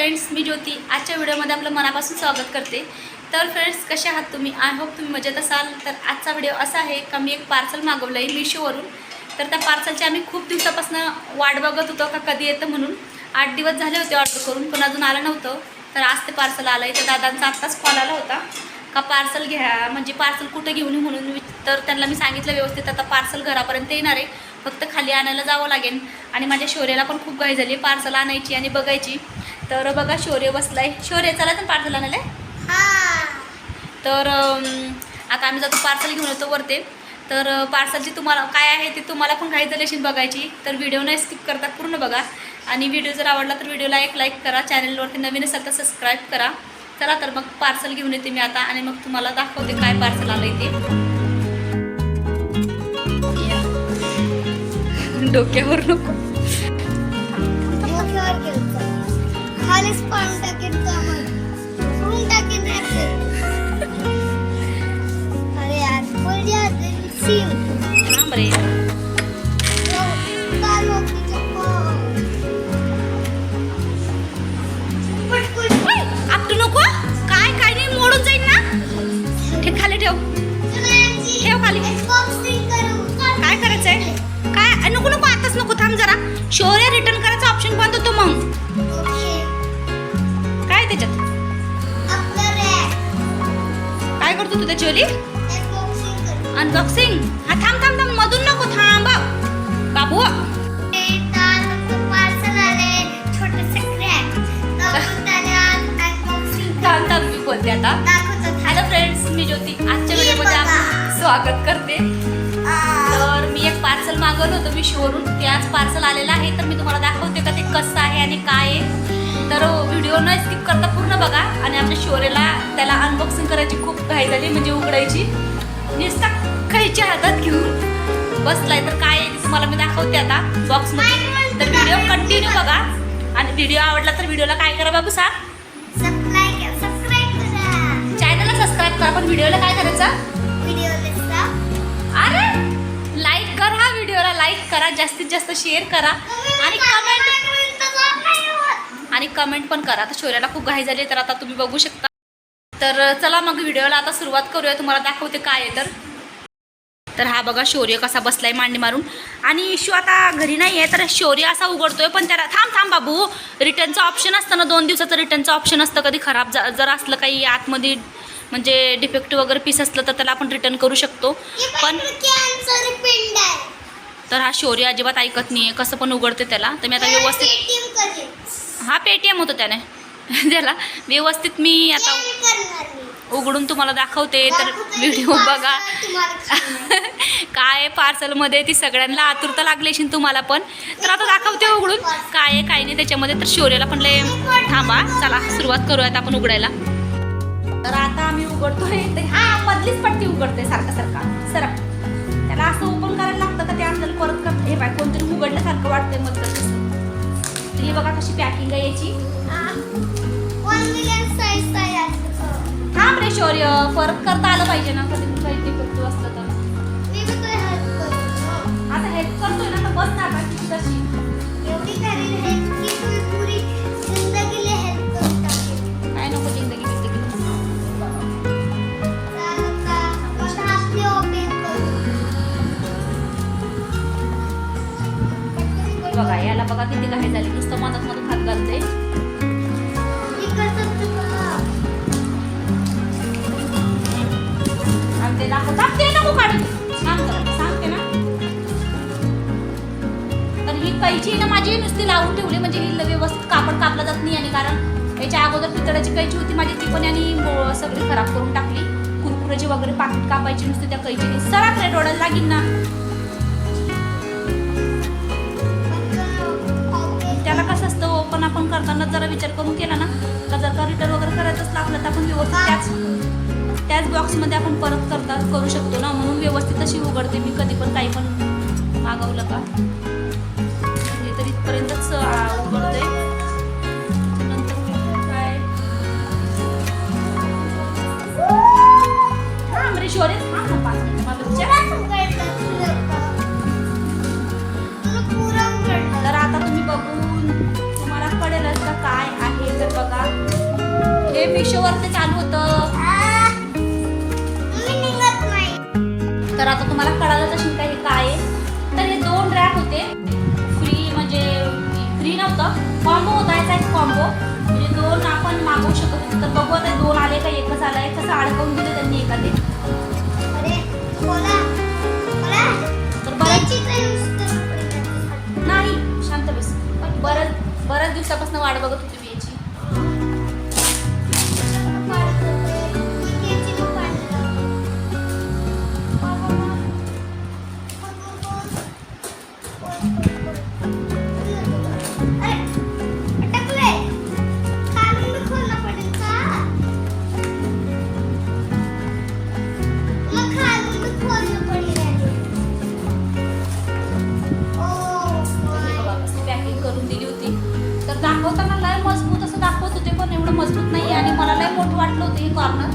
Friends मी ज्योती आजच्या व्हिडिओमध्ये आपलं मनापासून स्वागत करते. तर फ्रेंड्स कसे आहात तुम्ही? आय होप तुम्ही मजेत असाल. तर आजचा व्हिडिओ असा आहे का मी एक पार्सल मागवलं आहे मिशोवरून तर त्या पार्सलची आम्ही खूप दिवसापासून वाट बघत होतो का कधी येतं म्हणून. आठ दिवस झाले होते ऑर्डर करून पण अजून आलं नव्हतं. तर आज ते पार्सल आलं. आहे तर दादांचा आत्ताच कॉल आला होता का पार्सल घ्या म्हणजे पार्सल कुठं घेऊन म्हणून. तर त्यांना मी सांगितलं व्यवस्थित आता पार्सल घरापर्यंत येणार आहे. फक्त खाली आणायला जावं लागेल. आणि माझ्या शौर्याला पण खूप घाई झाली पार्सल आणायची आणि बघायची. तर बघा शौर्य बसलाय. शौर्य चला तर पार्सल आणायला. तर आता आम्ही जातो पार्सल घेऊन येतो वरते. तर पार्सलची तुम्हाला काय आहे ते तुम्हाला पण घाई झाली अशी बघायची. तर व्हिडिओ नाही स्किप करता पूर्ण बघा. आणि व्हिडिओ जर आवडला तर व्हिडिओला एक लाईक करा. चॅनलवरती नवीन असेल तर सबस्क्राईब करा. चला तर मग पार्सल घेऊन येते मी आता आणि मग तुम्हाला दाखवते काय पार्सल आलं ते. या. डोक्यावर नको. કાલે પાંચ ટકે તો હું ટકે નાખે અરે યાર બોલ યાર શિવ રામ રે करतो तू त्याची ओली. अनबॉक्सिंग हा थांब थांब थांब मधून नको थांब. बाबू. मी बोलते आता. हॅलो फ्रेंड्स मी ज्योती. आजच्या व्हिडिओमध्ये स्वागत करते. तर मी एक पार्सल मागवलं होतं मिशोवरून ते आज पार्सल आलेलं आहे तर मी तुम्हाला दाखवते का ते कसं आहे आणि काय आहे. तर व्हिडिओ न स्किप करता पूर्ण बघा. आणि आमच्या शोरेला त्याला अनबॉक्सिंग करायची खूप घाई झाली म्हणजे उघडायची. नुसता खायच्या हातात घेऊन बसलाय. तर काय तुम्हाला मी दाखवते आता बॉक्समध्ये तर व्हिडिओ कंटिन्यू बघा. आणि व्हिडिओ आवडला तर व्हिडिओला काय करा बाबू सांग. चॅनलला सबस्क्राईब करा. पण व्हिडिओला काय करायचं? अरे लाईक करा हा व्हिडिओला लाईक करा जास्तीत जास्त शेअर करा. आणि कमेंट आणि कमेंट पण करा. आता शौर्याला खूप घाई झाली तर आता तुम्ही बघू शकता. तर चला मग व्हिडिओला आता सुरुवात करूया. तुम्हाला दाखवते काय आहे तर. तर हा बघा शौर्य कसा बसलाय मांडी मारून. आणि शो आता घरी नाही आहे तर शौर्य असा उघडतोय पण त्याला थांब थांब बाबू. रिटर्नचं ऑप्शन असतं ना दोन दिवसाचं रिटर्नचं ऑप्शन असतं. कधी खराब जर असलं काही आतमध्ये म्हणजे डिफेक्टिव्ह वगैरे पीस असलं तर त्याला आपण रिटर्न करू शकतो. पण तर हा शौर्य अजिबात ऐकत नाही आहे कसं पण उघडते त्याला. तर मी आता व्यवस्थित हा पेटीएम होतो त्याने. त्याला व्यवस्थित मी आता. उघडून तुम्हाला दाखवते तर व्हिडिओ बघा. काय पार्सलमध्ये ती सगळ्यांना आतुरता लागली असेल तुम्हाला पण. तर आता दाखवते उघडून. काय आहे काय नाही त्याच्यामध्ये. तर शौर्याला पण लय थांबा. चला सुरुवात करूयात आपण उघडायला. तर आता आम्ही उघडतोय तर हा मधलीच पट्टी उघडते सारखा सारखा. सरक. त्याला असं ओपन करायला लागतं का ते आपल्याला परत कर हे बाय कोणतरी उघडल्यासारखं वाटतंय मग ही बघा कशी पॅकिंग आहे याची. थांब रे शौर्य परत करता आलं पाहिजे ना कधी काही डिफेक्टिव्ह असलं तर करतो. आता हेल्प करतोय ना तर बस ना आता किती तशी. काय नको जिंदगी. बघा याला बघा किती घाई झाली नुसतं मधात मधात भात घालते. आणि ते दाखव थांब, नको काढून सांग सांगते ना? तर ही कैची ना माझी नुसती लावून ठेवली म्हणजे ही व्यवस्थित कापड कापला जात नाही आणि कारण याच्या अगोदर पितळाची कैची होती माझी ती पण आणि सगळी खराब करून टाकली. कुरकुराची वगैरे पाकिट कापायची नुसती त्या कैचीने. सरात रे डोळ्याला लागीन ना. विचार करून केला ना का जर का रिटर्न वगैरे करायचंच लागलं तर आपण व्यवस्थित त्याच त्याच बॉक्समध्ये आपण परत करता करू शकतो ना. म्हणून व्यवस्थित अशी उघडते मी कधी पण काही पण मागवलं का. म्हणजे तर इथपर्यंतच मिशोवर ते चालू होतं. तर आता तुम्हाला कळालं असेल का हे काय आहे. तर हे दोन रॅक होते. फ्री म्हणजे फ्री नव्हतं. कॉम्बो होता याचा एक कॉम्बो म्हणजे दोन आपण मागवू शकत होतो तर बघू आता दोन आले का एकच आलाय. कसं अडकवून दिलं त्यांनी एखादे तर बरं. काही. नाही शांत बस. पण बरं बऱ्याच दिवसापासून वाट बघत होती. दाखवताना लय मजबूत असं दाखवत होते पण एवढं मजबूत नाही आणि मला लय मोठं वाटलं होतं हे कॉर्नर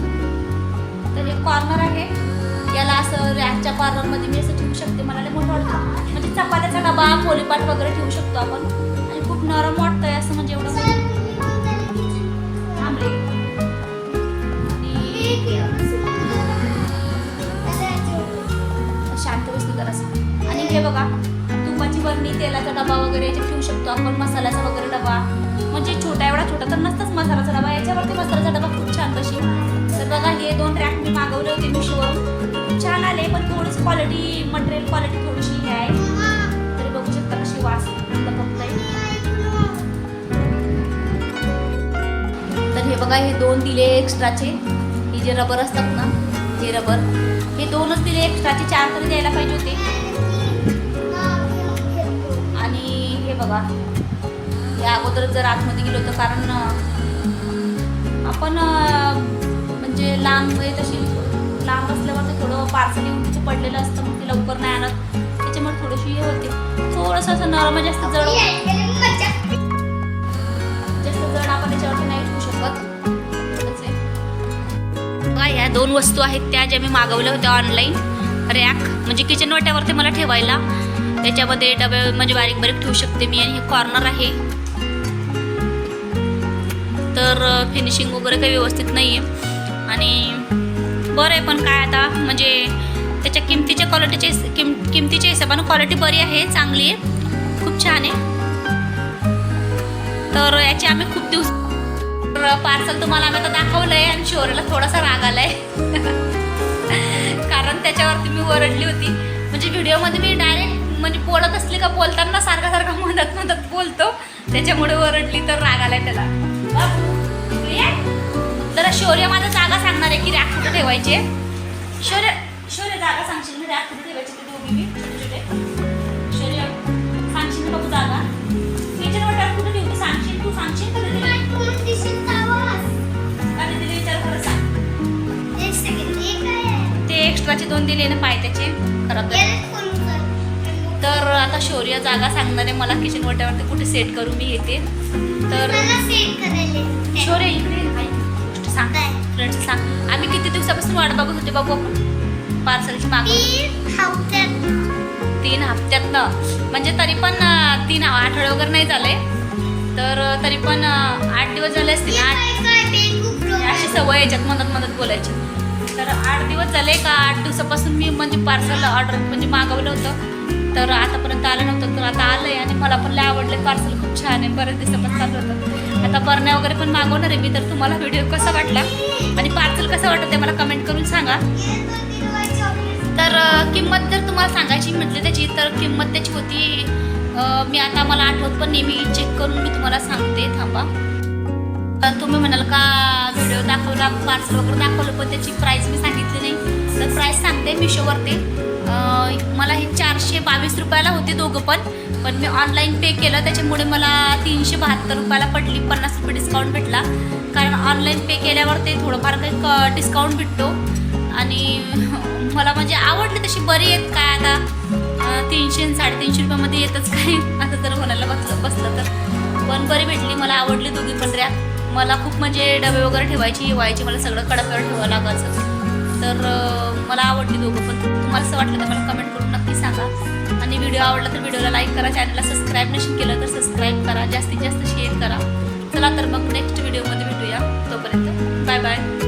तर हे कॉर्नर आहे. याला असं रॅकच्या कॉर्नरमध्ये मी असं ठेवू शकते. मला लय मोठं वाटतं. म्हणजे चपात्याचा डबा पोलीपाट वगैरे ठेवू शकतो आपण. आणि खूप नरम वाटतंय असं म्हणजे एवढं. तेलाचा डबा वगैरे याच्यात ठेवू शकतो. आपण मसाल्याचा वगैरे डबा. म्हणजे छोटा एवढा छोटा तर नसताच मसाल्याचा डबा. याच्यावरती मसाल्याचा डबा खूप छान कशी तर बघा हे दोन रॅक मी मागवले होते मिशोवर. खूप छान आले पण थोडीशी क्वालिटी मटेरियल क्वालिटी थोडीशी हे आहे. तरी बघू शकता कशी वास तर हे बघा हे दोन दिले एक्स्ट्राचे हे जे रबर असतात ना हे रबर हे दोनच दिले एक्स्ट्राचे चार तरी द्यायला पाहिजे होते. बघा हे अगोदर जर आतमध्ये गेलो होतं कारण आपण म्हणजे लांब आहे तशी लांब असल्यावर ते थोडं पार्सल येऊन तिथे पडलेलं असतं मग ते लवकर नाही आणत. त्याच्यामुळे थोडीशी हे होते. थोडंसं असं नरम जास्त जड जास्त जड आपण याच्यावरती नाही ठेवू शकत. ह्या दोन वस्तू आहेत त्या ज्या मी मागवल्या होत्या ऑनलाईन रॅक म्हणजे किचन वाट्यावरती मला ठेवायला. त्याच्यामध्ये डबे म्हणजे बारीक बारीक ठेवू शकते मी आणि हे कॉर्नर आहे. तर फिनिशिंग वगैरे काही व्यवस्थित नाही आहे आणि बरं आहे पण काय आता म्हणजे त्याच्या किमतीच्या क्वालिटीच्या किम किमतीच्या हिशोबानं क्वालिटी बरी आहे चांगली आहे. खूप छान आहे. तर याची आम्ही खूप दिवस पार्सल तुम्हाला आम्ही आता दाखवलं आहे आणि शोरेला थोडासा राग आलाय. कारण त्याच्यावरती मी ओरडली होती. म्हणजे व्हिडिओमध्ये मी डायरेक्ट म्हणजे बोलत असली का बोलताना सारखा सारखा मदत मदत बोलतो. त्याच्यामुळे ओरडली तर राग आलाय त्याला. जरा शौर्य माझा जागा सांगणार आहे की रॅक कुठे ठेवायचे? शौर्य शौर्य जागा सांगशील मी रॅक कुठे ठेवायचे ते दोघी बी छोटे छोटे शौर्य सांगशील बाबू जागा? किचन वाट्यावर कुठे ठेवते? सांगशील तू सांगशील का दीदीला? का दीदीला विचार खरं सांग. ते एक्स्ट्राचे दोन दिले ना पाय त्याचे. खराब. तर आता शौर्य जागा सांगणार आहे मला किचन वाट्यावरती कुठे सेट करून मी येते. तर शौर्य इकडे गोष्ट सांग? फ्रेंड्स सांग. आम्ही किती दिवसापासून वाट बघत होते बाबू आपण? पार्सलची मागवली तीन हप्त्यातनं म्हणजे तरी पण तीन आठवडे वगैरे नाही झाले. तर तरी पण आठ दिवस झाले असतील आठ अशी सवय याच्यात मदत मदत बोलायची. तर आठ दिवस झाले का आठ दिवसापासून मी म्हणजे पार्सल ऑर्डर म्हणजे मागवलं होतं. तर आतापर्यंत आलं नव्हतं तर आता आलं आहे आणि मला पण लय आवडले पार्सल खूप छान आहे. बरेच दिवसापासून चालू होतं. आता बरण्या वगैरे पण मागवणार आहे मी तर तुम्हाला व्हिडिओ कसा वाटला? आणि पार्सल कसं वाटतं ते मला कमेंट करून सांगा. तर किंमत जर तुम्हाला सांगायची म्हटली त्याची तर किंमत त्याची होती मी आता मला आठवत पण नेहमी चेक करून मी तुम्हाला सांगते. थांबा. तर तुम्ही म्हणाल का व्हिडिओ दाखवला पार्सल वगैरे दाखवलं पण त्याची प्राईस मी सांगितली नाही. तर प्राईस सांगते मिशोवरती. मला हे चारशे बावीस रुपयाला होते दोघं पण. पण मी ऑनलाईन पे केलं. त्याच्यामुळे मला तीनशे बहात्तर रुपयाला पडली. पन्नास रुपये डिस्काउंट भेटला. कारण ऑनलाईन पे केल्यावर ते थोडंफार काही डिस्काउंट भेटतो. आणि मला म्हणजे आवडली तशी. बरी आहेत काय आता? तीनशे आणि साडेतीनशे रुपयामध्ये येतच काय? असं जर म्हणायला बसलं बसलं तर. पण बरी भेटली. मला आवडली दोघी पण मला खूप म्हणजे डबे वगैरे ठेवायची व्हायची मला सगळं कडकड ठेवावं लागायचं. तर मला आवडली दोघं पण. तुम्हाला असं वाटलं तर मला कमेंट करून नक्की सांगा. आणि व्हिडिओ आवडला तर व्हिडिओला लाईक करा चॅनलला सबस्क्राईब नशीन केलं तर सबस्क्राईब करा. जास्तीत जास्त शेअर करा. चला तर मग नेक्स्ट व्हिडिओमध्ये भेटूया. तोपर्यंत बाय बाय